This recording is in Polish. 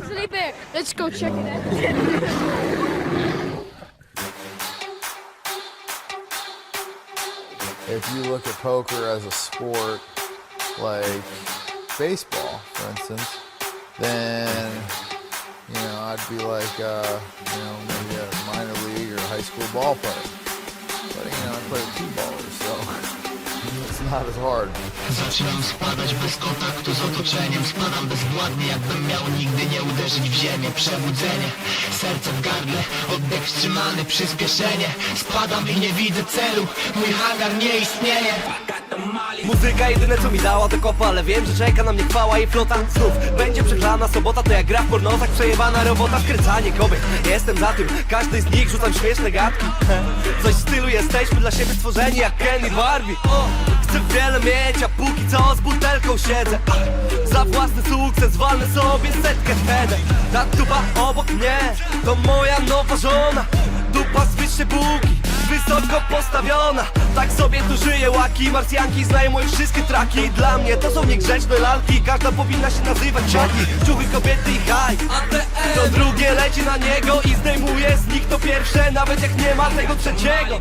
Sleepy? Let's go check it out. if you look at poker as a sport like baseball, for instance, then you know I'd be like uh, you know maybe a minor league or high school ball player. But you know I play with Zaczynam spadać bez kontaktu z otoczeniem Spadam bezwładnie jakbym miał nigdy nie uderzyć w ziemię. Przebudzenie, serce w gardle Oddech wstrzymany, przyspieszenie. Spadam i nie widzę celu Mój hangar nie istnieje Muzyka jedyne co mi dała to kopa Ale wiem, że czeka na mnie chwała i flota Znów będzie przegrana sobota To jak gra w pornozach, przejebana robota Wkręcanie kobiet, jestem za tym Każdy z nich rzucam śmieszne gadki. Coś w stylu jesteśmy dla siebie stworzeni Jak Ken i Barbie Chcę wiele mieć, a póki co z butelką siedzę. Za własny sukces walnę sobie setkę wtedy Ta dupa obok mnie To moja nowa żona. Dupa z wyższej półki Wysoko postawiona. Tak sobie tu żyję łaki Marsjanki znają moje wszystkie traki. Dla mnie to są niegrzeczne lalki Każda powinna się nazywać ciaki Ciuchy kobiety i haj. To drugie leci na niego I zdejmuje z nich to pierwsze Nawet jak nie ma tego trzeciego